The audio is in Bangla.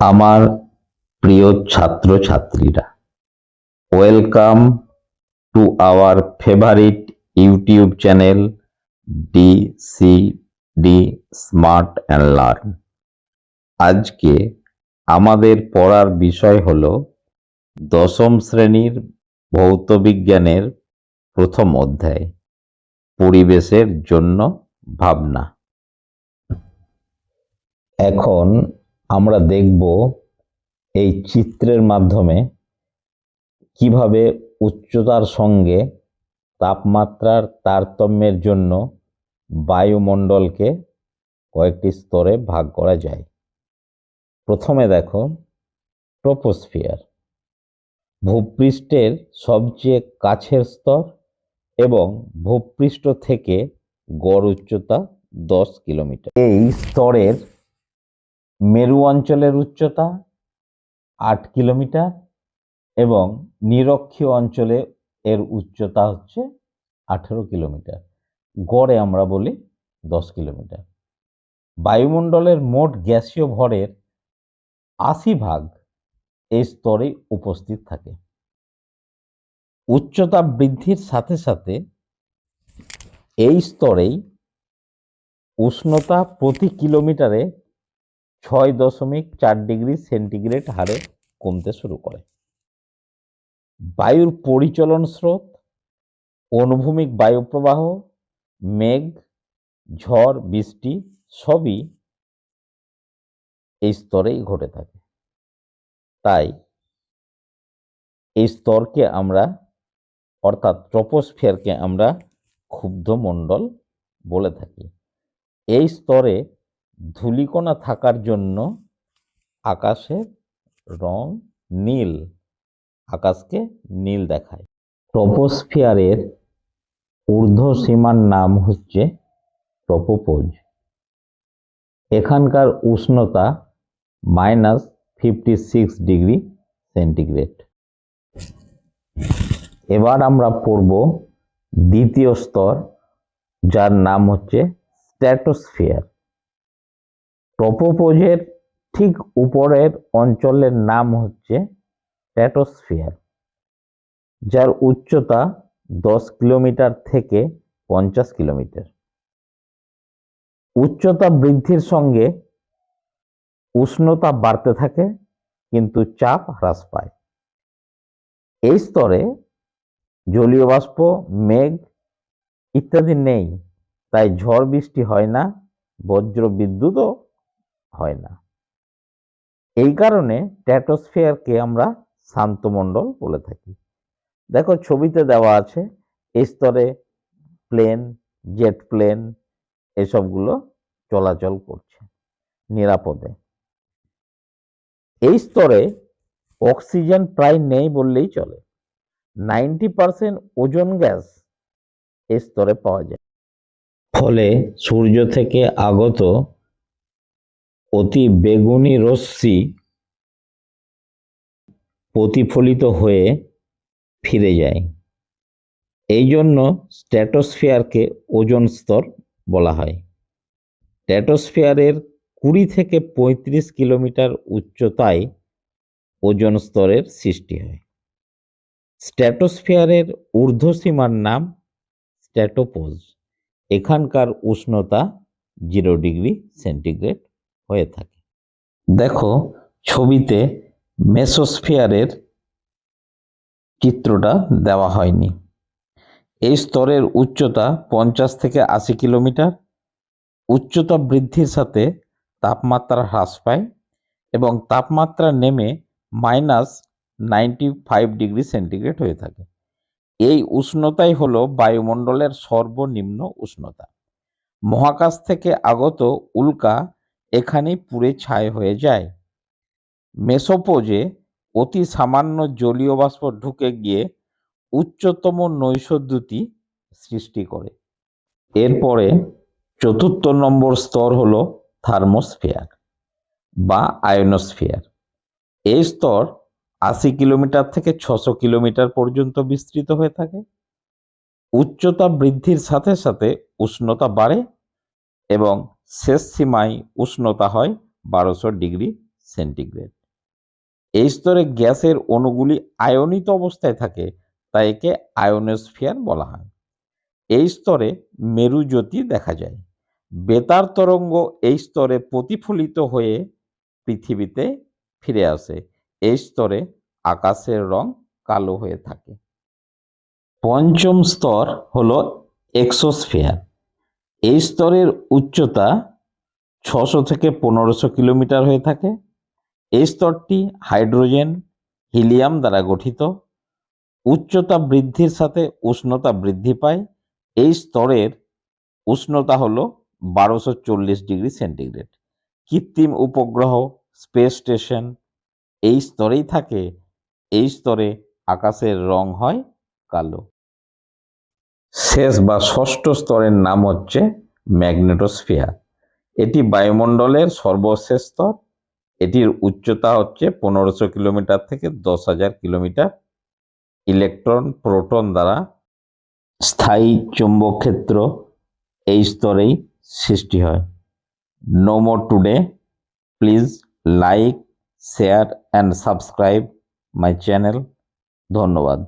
আমার প্রিয় ছাত্রছাত্রীরা welcome to our favourite YouTube channel D C D smart and learn আজকে আমাদের পড়ার বিষয় হল দশম শ্রেণির ভৌতবিজ্ঞানের প্রথম অধ্যায়, পরিবেশের জন্য ভাবনা। এখন আমরা দেখব এই চিত্রের মাধ্যমে কীভাবে উচ্চতার সঙ্গে তাপমাত্রার তারতম্যের জন্য বায়ুমণ্ডলকে কয়েকটি স্তরে ভাগ করা যায়। প্রথমে দেখো, ট্রোপোস্ফিয়ার। ভূপৃষ্ঠের সবচেয়ে কাছের স্তর এবং ভূপৃষ্ঠ থেকে গড় উচ্চতা দশ কিলোমিটার। এই স্তরের মেরু অঞ্চলের উচ্চতা আট কিলোমিটার এবং নিরক্ষীয় অঞ্চলে এর উচ্চতা হচ্ছে আঠেরো কিলোমিটার। গড়ে আমরা বলি দশ কিলোমিটার। বায়ুমণ্ডলের মোট গ্যাসীয় ভরের আশি ভাগ এই স্তরে উপস্থিত থাকে। উচ্চতা বৃদ্ধির সাথে সাথে এই স্তরেই উষ্ণতা প্রতি কিলোমিটারে ছয় দশমিক চার ডিগ্রি সেন্টিগ্রেড হারে কমতে শুরু করে। বায়ুর পরিচলন স্রোত, অনুভূমিক বায়ুপ্রবাহ, মেঘ, ঝড়, বৃষ্টি সবই এই স্তরেই ঘটে থাকে। তাই এই স্তরকে আমরা, অর্থাৎ ট্রপোস্ফিয়ারকে আমরা ক্ষুব্ধ মণ্ডল বলে থাকি। এই স্তরে ধূলিকণা থাকার জন্য আকাশের রং নীল, আকাশকে নীল দেখায়। ট্রপোস্ফিয়ারের ঊর্ধ্ব সীমার নাম হচ্ছে ট্রপোপোজ। এখানকার উষ্ণতা minus fifty six degree centigrade. এবার আমরা পড়ব দ্বিতীয় স্তর, যার নাম হচ্ছে স্ট্র্যাটোস্ফিয়ার। ট্রপোপোজের ঠিক উপরের অঞ্চলের নাম হচ্ছে স্ট্র্যাটোস্ফিয়ার, যার উচ্চতা দশ কিলোমিটার থেকে পঞ্চাশ কিলোমিটার। উচ্চতা বৃদ্ধির সঙ্গে উষ্ণতা বাড়তে থাকে, কিন্তু চাপ হ্রাস পায়। এই স্তরে জলীয় বাষ্প, মেঘ ইত্যাদি নেই, তাই ঝড় বৃষ্টি হয় না বজ্র বিদ্যুৎও হয় না। এই কারণে ট্যাটোস্ফিয়ারকে আমরা শান্তমণ্ডল বলে থাকি। দেখো, ছবিতে দেওয়া আছে এই স্তরে প্লেন, জেট প্লেন এসবগুলো চলাচল করছে নিরাপদে। এই স্তরে অক্সিজেন প্রায় নেই বললেই চলে। নাইনটি পার্সেন্ট ওজন গ্যাস এই স্তরে পাওয়া যায়। ফলে সূর্য থেকে আগত অতি বেগুনি রশ্মি প্রতিফলিত হয়ে ফিরে যায়। এই জন্য স্ট্র্যাটোস্ফিয়ারকে ওজন স্তর বলা হয়। স্ট্র্যাটোস্ফিয়ারের কুড়ি থেকে পঁয়ত্রিশ কিলোমিটার উচ্চতায় ওজন স্তরের সৃষ্টি হয়। স্ট্র্যাটোস্ফিয়ারের ঊর্ধ্বসীমার নাম স্ট্র্যাটোপোজ এখানকার উষ্ণতা জিরো ডিগ্রি সেন্টিগ্রেড। হয়ে থাকে। দেখো, ছবিতে মেসোস্ফিয়ারের চিত্রটা দেওয়া হয়নি। এই স্তরের উচ্চতা পঞ্চাশ থেকে আশি কিলোমিটার। উচ্চতা বৃদ্ধির সাথে তাপমাত্রা হ্রাস পায় এবং তাপমাত্রা নেমে minus ninety five degree centigrade হয়ে থাকে। এই উষ্ণতাই হলো বায়ুমণ্ডলের সর্বনিম্ন উষ্ণতা। মহাকাশ থেকে আগত উল্কা এখানেই পুড়ে ছাই হয়ে যায়। মেসোপোজে অতি সামান্য জলীয় বাষ্প ঢুকে গিয়ে উচ্চতম নৈসদ্যুতি সৃষ্টি করে। এরপরে চতুর্থ নম্বর স্তর হল থার্মোস্ফিয়ার বা আয়নোস্ফিয়ার। এই স্তর আশি কিলোমিটার থেকে ছশো কিলোমিটার পর্যন্ত বিস্তৃত হয়ে থাকে। উচ্চতা বৃদ্ধির সাথে সাথে উষ্ণতা বাড়ে এবং শেষ সীমায় উষ্ণতা হয় বারোশো ডিগ্রি সেন্টিগ্রেড। এই স্তরে গ্যাসের অণুগুলি আয়নিত অবস্থায় থাকে তাই একে আয়োনোস্ফিয়ার বলা হয়। এই স্তরে মেরুজ্যোতি দেখা যায়। বেতার তরঙ্গ এই স্তরে প্রতিফলিত হয়ে পৃথিবীতে ফিরে আসে। এই স্তরে আকাশের রং কালো হয়ে থাকে। পঞ্চম স্তর হলো এক্সোস্ফিয়ার। এই স্তরের উচ্চতা ছশো থেকে পনেরোশো কিলোমিটার হয়ে থাকে। এই স্তরটি হাইড্রোজেন, হিলিয়াম দ্বারা গঠিত। উচ্চতা বৃদ্ধির সাথে উষ্ণতা বৃদ্ধি পায়। এই স্তরের উষ্ণতা হলো বারোশো চল্লিশ ডিগ্রি সেন্টিগ্রেড। কৃত্রিম উপগ্রহ, স্পেস স্টেশন এই স্তরেই থাকে। এই স্তরে আকাশের রং হয় কালো। শেষ বা ষষ্ঠ স্তরের নাম হচ্ছে ম্যাগনেটোস্ফিয়ার। এটি বায়ুমণ্ডলের সর্বশেষ স্তর। এটির উচ্চতা হচ্ছে পনেরোশো কিলোমিটার থেকে দশ হাজার কিলোমিটার। ইলেকট্রন, প্রোটন দ্বারা স্থায়ী চৌম্বক ক্ষেত্র এই স্তরেই সৃষ্টি হয়। No more today please like share and subscribe my channel ধন্যবাদ।